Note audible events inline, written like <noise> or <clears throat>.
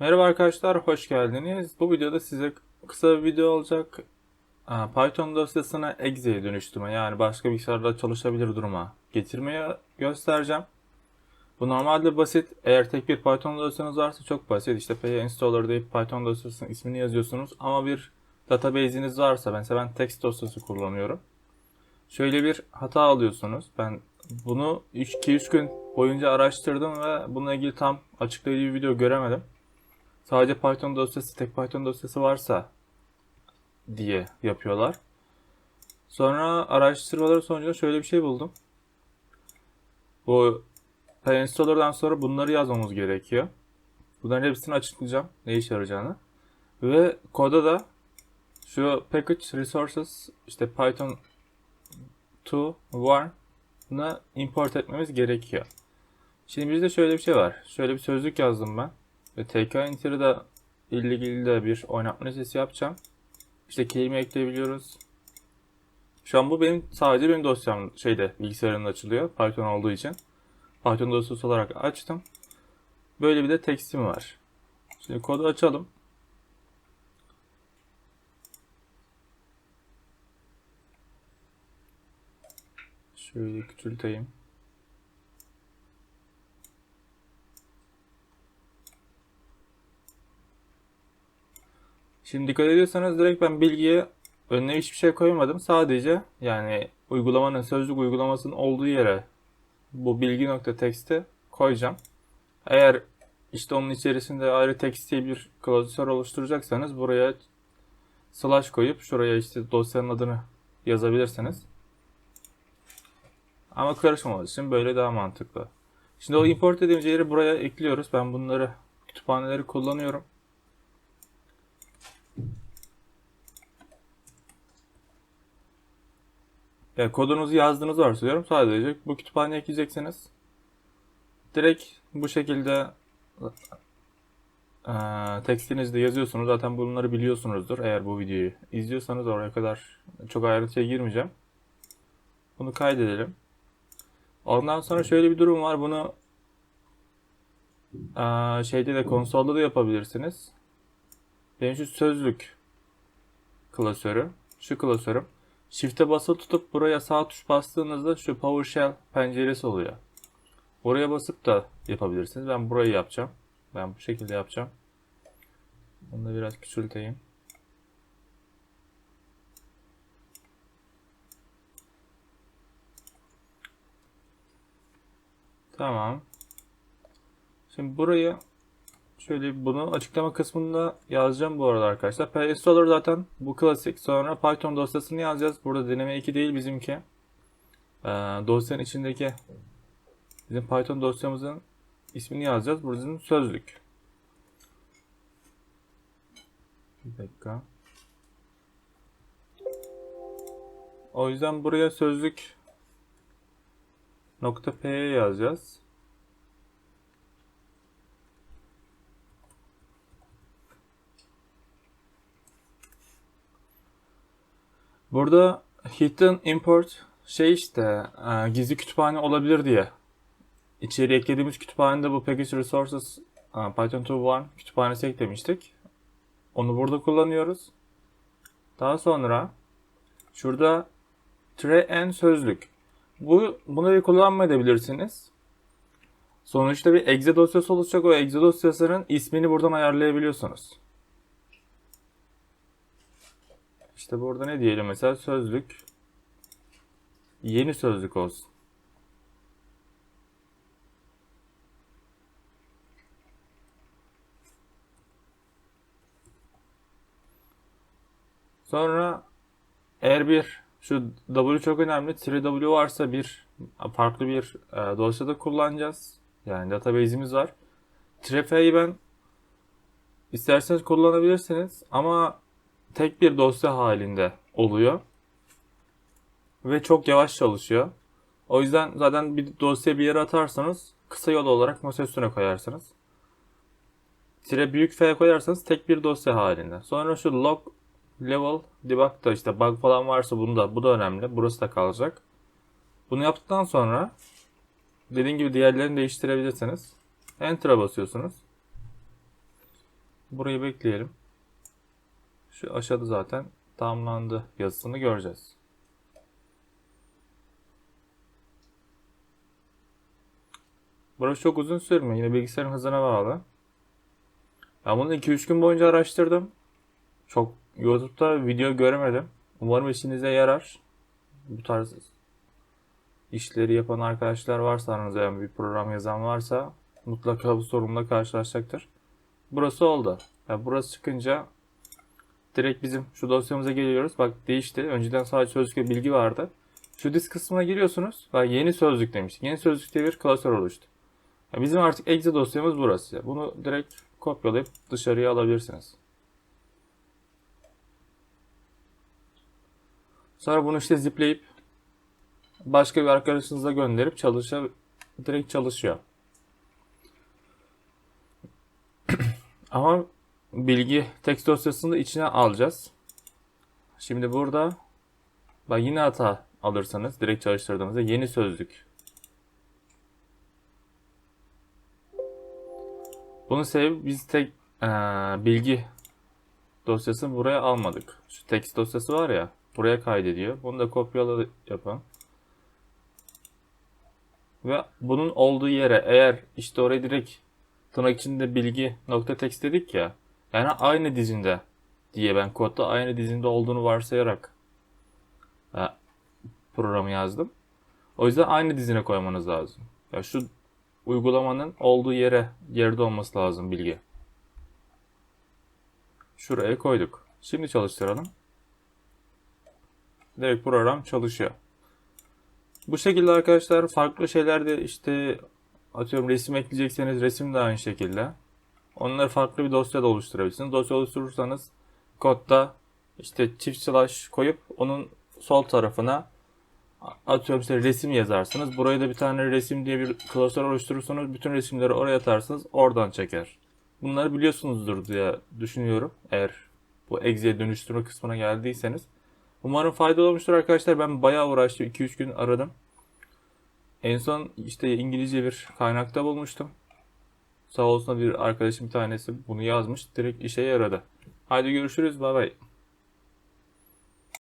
Merhaba arkadaşlar, hoş geldiniz. Bu videoda size kısa bir video olacak. Python dosyasını exe'ye dönüştürme yani başka bilgisayarda çalışabilir duruma getirmeye göstereceğim. Bu normalde basit. Eğer tek bir Python dosyanız varsa çok basit. İşte py installer deyip Python dosyasının ismini yazıyorsunuz. Ama bir database'iniz varsa, mesela ben text dosyası kullanıyorum. Şöyle bir hata alıyorsunuz. Ben bunu 2-3 gün boyunca araştırdım ve bununla ilgili tam açıklayıcı bir video göremedim. Sadece Python dosyası, tek Python dosyası varsa diye yapıyorlar. Sonra araştırmaları sonucunda şöyle bir şey buldum. Bu installer'dan sonra bunları yazmamız gerekiyor. Bunların hepsini açıklayacağım. Ne işe yarayacağını. Ve koda da şu package resources işte Python 2 var'ına import etmemiz gerekiyor. Şimdi bizde şöyle bir şey var. Şöyle bir sözlük yazdım ben. Ve TK Enter'ı ile ilgili de bir oynatma listesi yapacağım. İşte kelime ekleyebiliyoruz. Şu an bu benim sadece benim dosyam şeyde bilgisayarımda açılıyor. Python olduğu için. Python dosyası olarak açtım. Böyle bir de tekstim var. Şimdi kodu açalım. Şöyle küçülteyim. Şimdi dikkat ediyorsanız direkt ben bilgiye önüne hiçbir şey koymadım. Sadece yani uygulamanın sözlük uygulamasının olduğu yere bu bilgi nokta teksti koyacağım. Eğer işte onun içerisinde ayrı text bir klasör oluşturacaksanız buraya slash koyup şuraya işte dosyanın adını yazabilirsiniz. Ama karışmaması için böyle daha mantıklı. Şimdi o import dediğimiz yeri buraya ekliyoruz. Ben bunları kütüphaneleri kullanıyorum. Yani kodunuzu yazdığınız varsayıyorum. Sadece bu kütüphaneye ekleyeceksiniz. Direkt bu şekilde e, tekstinizde yazıyorsunuz. Zaten bunları biliyorsunuzdur. Eğer bu videoyu izliyorsanız oraya kadar çok ayrıntıya girmeyeceğim. Bunu kaydedelim. Ondan sonra şöyle bir durum var. Bunu e, şeyde de konsolda da yapabilirsiniz. Benim şu sözlük klasörü. Şu klasörüm. Shift'e basılı tutup buraya sağ tuş bastığınızda şu PowerShell penceresi oluyor. Oraya basıp da yapabilirsiniz. Ben burayı yapacağım. Ben bu şekilde yapacağım. Bunu da biraz küçülteyim. Tamam. Şimdi burayı şöyle bunu açıklama kısmında yazacağım bu arada arkadaşlar. PyInstaller zaten bu klasik. Sonra Python dosyasını yazacağız. Burada deneme 2 değil bizimki. Ee, dosyanın içindeki bizim Python dosyamızın ismini yazacağız. Bu bizim sözlük. Bir dakika. O yüzden buraya sözlük nokta p yazacağız. Burada hidden import şey işte e, gizli kütüphane olabilir diye. İçeri eklediğimiz kütüphanede bu package resources e, Python 2.1 kütüphanesi eklemiştik. Onu burada kullanıyoruz. Daha sonra şurada tire en sözlük. Bu bunu kullanmayabilirsiniz. Sonuçta bir exe dosyası olacak. O exe dosyasının ismini buradan ayarlayabiliyorsunuz. İşte burada ne diyelim mesela sözlük yeni sözlük olsun. Sonra eğer bir şu W çok önemli. 3W varsa bir farklı bir e, dosyada kullanacağız. Yani database'imiz var. Trefe'yi ben isterseniz kullanabilirsiniz ama tek bir dosya halinde oluyor. Ve çok yavaş çalışıyor. O yüzden zaten bir dosya bir yere atarsanız kısa yol olarak masa üstüne koyarsınız. Tire büyük F koyarsanız tek bir dosya halinde. Sonra şu log level debug da işte bug falan varsa bunu da bu da önemli. Burası da kalacak. Bunu yaptıktan sonra dediğim gibi diğerlerini değiştirebilirsiniz. Enter'a basıyorsunuz. Burayı bekleyelim. Şu aşağıda zaten tamamlandı yazısını göreceğiz. Burası çok uzun sürmüyor. Yine bilgisayarın hızına bağlı. Ben bunu 2-3 gün boyunca araştırdım. Çok YouTube'da video göremedim. Umarım işinize yarar. Bu tarz işleri yapan arkadaşlar varsa aranızda yani bir program yazan varsa mutlaka bu sorunla karşılaşacaktır. Burası oldu. Yani burası çıkınca direkt bizim şu dosyamıza geliyoruz. Bak değişti. Önceden sadece sözlük ve bilgi vardı. Şu disk kısmına giriyorsunuz. Bak yeni sözlük demiş. Yeni sözlükte bir klasör oluştu. Ya bizim artık exe dosyamız burası. Bunu direkt kopyalayıp dışarıya alabilirsiniz. Sonra bunu işte zipleyip başka bir arkadaşınıza gönderip çalışa direkt çalışıyor. <clears throat> Ama bilgi text dosyasını içine alacağız. Şimdi burada bak yine hata alırsanız direkt çalıştırdığınızda yeni sözlük. Bunun sebebi biz tek eee, bilgi dosyasını buraya almadık. Şu text dosyası var ya buraya kaydediyor. Bunu da kopyala yapın. Ve bunun olduğu yere eğer işte oraya direkt tırnak içinde bilgi nokta text dedik ya. Yani aynı dizinde diye ben kodda aynı dizinde olduğunu varsayarak e, programı yazdım. O yüzden aynı dizine koymanız lazım. Ya şu uygulamanın olduğu yere yerde olması lazım bilgi. Şuraya koyduk. Şimdi çalıştıralım. Direkt program çalışıyor. Bu şekilde arkadaşlar farklı şeylerde işte atıyorum resim ekleyecekseniz resim de aynı şekilde. Onları farklı bir dosyada oluşturabilirsiniz. Dosya oluşturursanız kodda işte çift slash koyup onun sol tarafına atıyorum size resim yazarsınız. Buraya da bir tane resim diye bir klasör oluşturursanız bütün resimleri oraya atarsınız. Oradan çeker. Bunları biliyorsunuzdur diye düşünüyorum. Eğer bu Exe'ye dönüştürme kısmına geldiyseniz. Umarım faydalı olmuştur arkadaşlar. Ben bayağı uğraştım. 2-3 gün aradım. En son işte İngilizce bir kaynakta bulmuştum. Sağ olsun bir arkadaşım bir tanesi bunu yazmış. Direkt işe yaradı. Haydi görüşürüz. Bay bay.